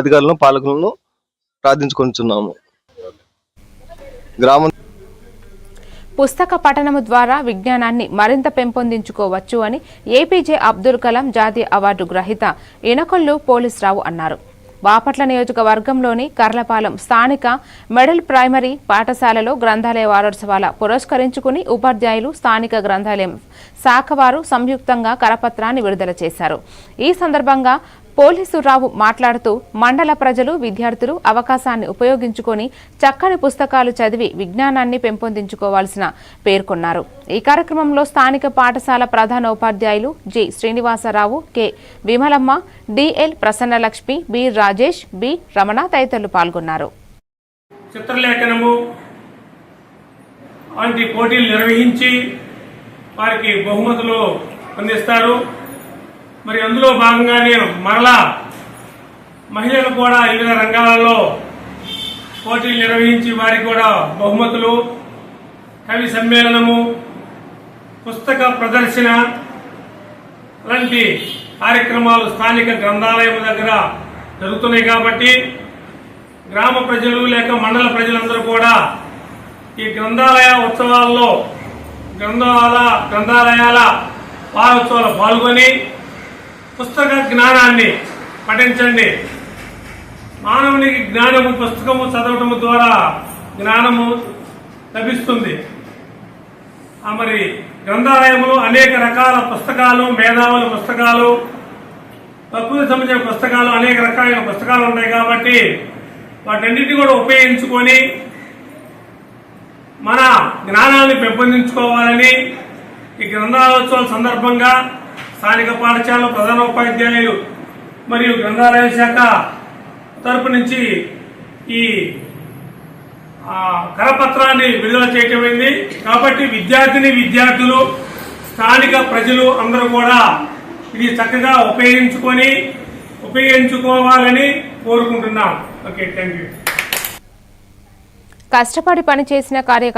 అధికారులను పాలకులను ప్రార్థించుకుంటున్నాము గ్రామం పుస్తక పఠనము ద్వారా విజ్ఞానాన్ని మరింత పెంపొందించుకోవచ్చు అని ఏపీజే అబ్దుల్ కలాం జాతీయ అవార్డు గ్రహీత ఇనకొల్లు పోలీసురావు అన్నారు. బాపట్ల నియోజకవర్గంలోని కర్లపాలెం స్థానిక మెడల్ ప్రైమరీ పాఠశాలలో గ్రంథాలయ వారోత్సవాల పురస్కరించుకుని ఉపాధ్యాయులు స్థానిక గ్రంథాలయం శాఖ వారు సంయుక్తంగా కరపత్రాన్ని విడుదల చేశారు. ఈ సందర్భంగా పోలీసు రావు మాట్లాడుతూ మండల ప్రజలు విద్యార్థులు అవకాశాన్ని ఉపయోగించుకొని చక్కని పుస్తకాలు చదివి విజ్ఞానాన్ని పెంపొందించుకోవాల్సిన పేర్కొన్నారు. ఈ కార్యక్రమంలో స్థానిక పాఠశాల ప్రధానోపాధ్యాయులు G. Srinivasarao K. Vimalamma DL Prasannalakshmi B. Rajesh B. Ramana తదితరులు పాల్గొన్నారు. చిత్రలేఖనము వంటి పోటీలు నిర్వహించి వారికి బహుమతులు అందిస్తారు. మరి అందులో భాగంగానే మరలా మహిళలు కూడా వివిధ రంగాలలో పోటీలు నిర్వహించి వారికి కూడా బహుమతులు కవి సమ్మేళనము పుస్తక ప్రదర్శన లాంటి కార్యక్రమాలు స్థానిక గ్రంథాలయం దగ్గర జరుగుతున్నాయి కాబట్టి గ్రామ ప్రజలు లేక మండల ప్రజలందరూ కూడా ఈ గ్రంథాలయ ఉత్సవాల్లో గ్రంథాల గ్రంథాలయాల వారోత్సవాలు పాల్గొని పుస్తక జ్ఞానాన్ని పఠించండి. మానవునికి జ్ఞానము పుస్తకము చదవటము ద్వారా జ్ఞానము లభిస్తుంది. మరి గ్రంథాలయంలో అనేక రకాల పుస్తకాలు మేధావుల పుస్తకాలు ప్రకృతి సంబంధించిన పుస్తకాలు అనేక రకాలైన పుస్తకాలు ఉన్నాయి కాబట్టి వాటన్నిటిని కూడా ఉపయోగించుకొని మన జ్ఞానాన్ని పెంపొందించుకోవాలని ఈ గ్రంథాలోత్సవాల సందర్భంగా స్థానిక పాఠశాల ప్రధానోపాధ్యాయులు మరియు గ్రంథాలయ శాఖ తరపు నుంచి ఈ కరపత్రాన్ని విడుదల చేయటమైంది కాబట్టి విద్యార్థిని విద్యార్థులు స్థానిక ప్రజలు అందరూ కూడా ఇది చక్కగా ఉపయోగించుకొని ఉపయోగించుకోవాలని కోరుకుంటున్నాం. Okay thank you. కష్టపడి పనిచేసిన కార్యక్రమం